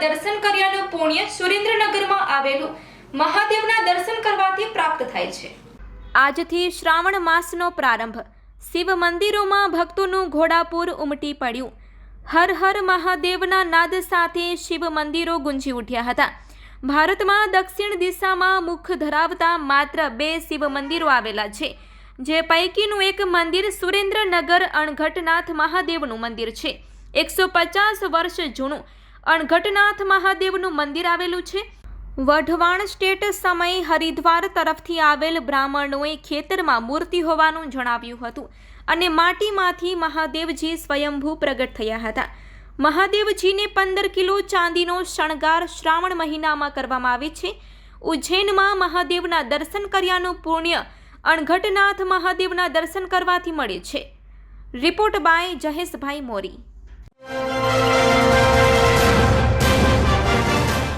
દર્શન કર્યાનું પુણ્ય સુરેન્દ્રનગરમાં આવેલું. મહાદેવના દર્શન કરવાથી પ્રાપ્ત થાય છે. આજથી શ્રાવણ માસનો પ્રારંભ. શિવ મંદિરોમાં ભક્તોનું ઘોડાપૂર ઉમટી પડ્યું. હર હર મહાદેવના નાદ સાથે શિવ મંદિરો ગુંજી ઉઠ્યા હતા. ભારતમાં દક્ષિણ દિશામાં મુખ ધરાવતા માત્ર બે શિવ મંદિરો આવેલા છે. જે પૈકીનું એક મંદિર સુરેન્દ્રનગર અણઘટનાથ મહાદેવનું મંદિર છે. એકસો પચાસ વર્ષ જૂનું અણઘટનાથ મહાદેવનું મંદિર આવેલું છે. વઢવાણ સ્ટેટ સમયે હરિદ્વાર તરફથી આવેલ બ્રાહ્મણોએ ખેતરમાં મૂર્તિ હોવાનું જણાવ્યું હતું અને માટીમાંથી મહાદેવજી સ્વયંભૂ પ્રગટ થયા હતા. મહાદેવજીને પંદર કિલો ચાંદીનો શણગાર શ્રાવણ મહિનામાં કરવામાં આવે છે. ઉજ્જૈનમાં મહાદેવના દર્શન કર્યાનું પુણ્ય અણઘટનાથ મહાદેવના દર્શન કરવાથી મળે છે. Report by જહેશભાઈ Mori. Música